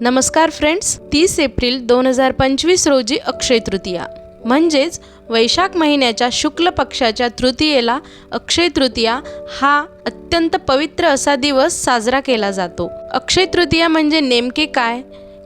नमस्कार फ्रेंड्स तीस एप्रिल दोन हजार पंचवीस रोजी अक्षय तृतीया. म्हणजेच वैशाख महिन्याच्या शुक्ल पक्षाच्या तृतीयेला अक्षय तृतीया हा अत्यंत पवित्र असा दिवस साजरा केला जातो. अक्षय तृतीया म्हणजे नेमके काय?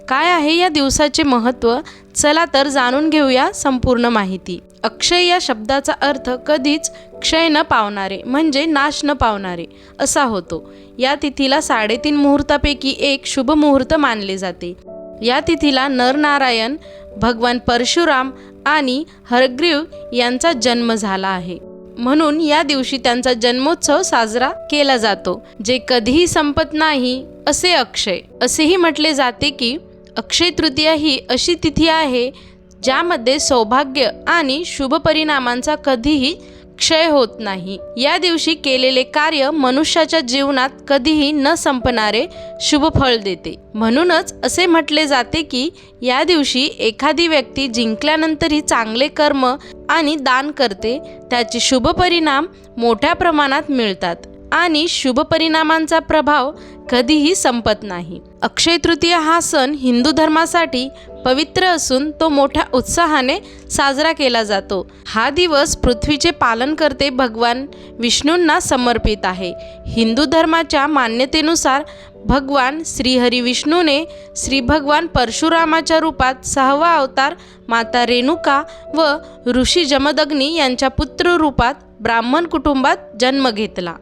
काय आहे या दिवसाचे महत्त्व? चला तर जाणून घेऊया संपूर्ण माहिती. अक्षय या शब्दाचा अर्थ कधीच क्षय न पावणारे म्हणजे नाश न पावणारे असा होतो. या तिथीला साडेतीन मुहूर्तापैकी एक शुभ मुहूर्त मानले जाते. या तिथीला नरनारायण भगवान परशुराम आणि हरग्रीव यांचा जन्म झाला आहे. म्हणून या दिवशी त्यांचा जन्मोत्सव साजरा केला जातो जे कधीही संपत नाही असे अक्षय. असेही म्हटले जाते की अक्षय तृतीया ही अशी तिथी आहे ज्यामध्ये सौभाग्य आणि शुभ परिणामांचा कधीही क्षय होत नाही. या दिवशी केलेले कार्य मनुष्याच्या जीवनात कधीही न संपणारे शुभ फळ देते. म्हणूनच असे म्हटले जाते की या दिवशी एखादी व्यक्ती जिंकल्यानंतरही चांगले कर्म आणि दान करते त्याचे शुभ परिणाम मोठ्या प्रमाणात मिळतात. आणि शुभ परिणामांचा प्रभाव कधीही संपत नाही. अक्षय तृतीया हा सण हिंदू धर्मासाठी पवित्र असून तो मोठ्या उत्साहाने साजरा केला जातो. हा दिवस पृथ्वीचे पालन करते भगवान विष्णूंना समर्पित आहे. हिंदू धर्माच्या मान्यतेनुसार भगवान श्रीहरी विष्णूने श्री भगवान परशुरामाच्या रूपात सहावा अवतार माता रेणुका व ऋषी जमदग्नी यांच्या पुत्र रूपात ब्राह्मण कुटुंबात जन्म घेतला.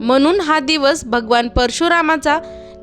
म्हणून हा दिवस भगवान परशुरामाचा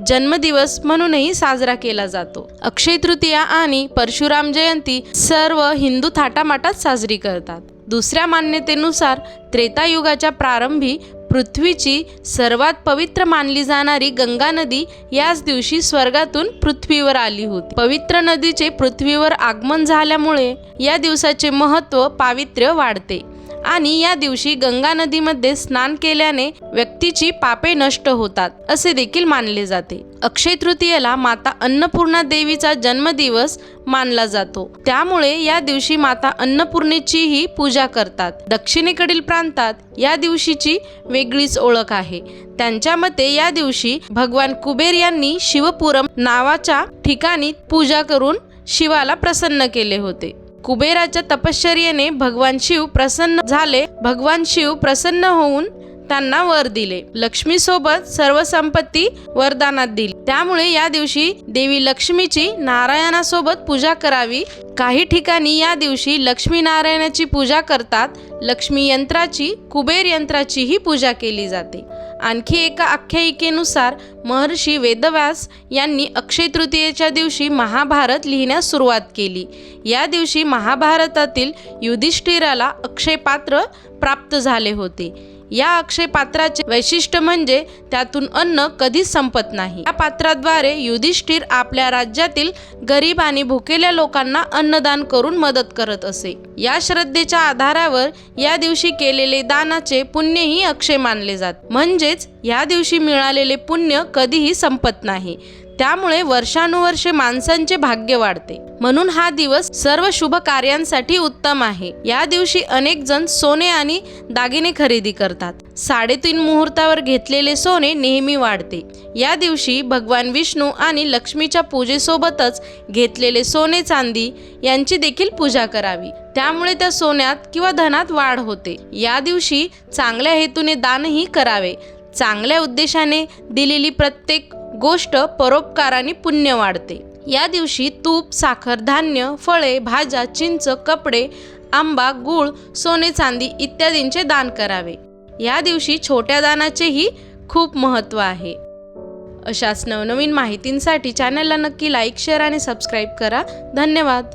जन्मदिवस म्हणूनही साजरा केला जातो. अक्षय तृतीया आणि परशुराम जयंती सर्व हिंदू थाटामाटात साजरी करतात. दुसऱ्या मान्यतेनुसार त्रेतायुगाच्या प्रारंभी पृथ्वीची सर्वात पवित्र मानली जाणारी गंगा नदी याच दिवशी स्वर्गातून पृथ्वीवर आली होती. पवित्र नदीचे पृथ्वीवर आगमन झाल्यामुळे या दिवसाचे महत्त्व पावित्र्य वाढते. आणि या दिवशी गंगा नदीमध्ये स्नान केल्याने व्यक्तीची पापे नष्ट होतात असे देखील मानले जाते. अक्षय तृतीयेला माता अन्नपूर्णा देवीचा जन्मदिवस मानला जातो. त्यामुळे या दिवशी माता अन्नपूर्णेचीही पूजा करतात. दक्षिणेकडील प्रांतात या दिवशीची वेगळीच ओळख आहे. त्यांच्या मते या दिवशी भगवान कुबेर यांनी शिवपुरम नावाच्या ठिकाणी पूजा करून शिवाला प्रसन्न केले होते. कुबेराच्या तपश्चर्येने भगवान शिव प्रसन्न झाले. भगवान शिव प्रसन्न होऊन त्यांना वर दिले. लक्ष्मी सोबत सर्व संपत्ती वरदानात दिली. त्यामुळे या दिवशी देवी लक्ष्मीची नारायणासोबत पूजा करावी. काही ठिकाणी या दिवशी लक्ष्मी नारायणाची पूजा करतात. लक्ष्मी यंत्राची कुबेर यंत्राचीही पूजा केली जाते. आणखी एका आख्यायिकेनुसार महर्षी वेदव्यास यांनी अक्षय तृतीयेच्या दिवशी महाभारत लिहिण्यास सुरुवात केली. या दिवशी महाभारतातील युधिष्ठिराला अक्षय पात्र प्राप्त झाले होते. या अक्षय पात्राचे वैशिष्ट्य म्हणजे त्यातून अन्न कधीच संपत नाही. या पात्राद्वारे युधिष्ठिर आपल्या राज्यातील गरीब आणि भुकेल्या लोकांना अन्नदान करून मदत करत असे. या श्रद्धेच्या आधारावर या दिवशी केलेले दानाचे पुण्यही अक्षय मानले जात. म्हणजेच या दिवशी मिळालेले पुण्य कधीही संपत नाही. त्यामुळे वर्षानुवर्षे माणसांचे भाग्य वाढते. म्हणून हा दिवस सर्व शुभ कार्यांसाठी उत्तम आहे. या दिवशी अनेक जण सोने आणि दागिने खरेदी करतात. साडेतीन मुहूर्तावर घेतलेले सोने नेहमी वाढते. या दिवशी भगवान विष्णू आणि लक्ष्मीच्या पूजेसोबतच घेतलेले सोने चांदी यांची देखील पूजा करावी. त्यामुळे त्या सोन्यात किंवा धनात वाढ होते. या दिवशी चांगल्या हेतूने दानही करावे. चांगल्या उद्देशाने दिलेली प्रत्येक गोष्ट परोपकाराने पुण्य वाढते. या दिवशी तूप साखर धान्य फळे भाज्या चिंच कपडे आंबा गूळ सोने चांदी इत्यादींचे दान करावे. या दिवशी छोट्या दानाचेही खूप महत्त्व आहे. अशाच नवनवीन माहितींसाठी चॅनलला नक्की लाईक शेअर आणि सबस्क्राईब करा. धन्यवाद.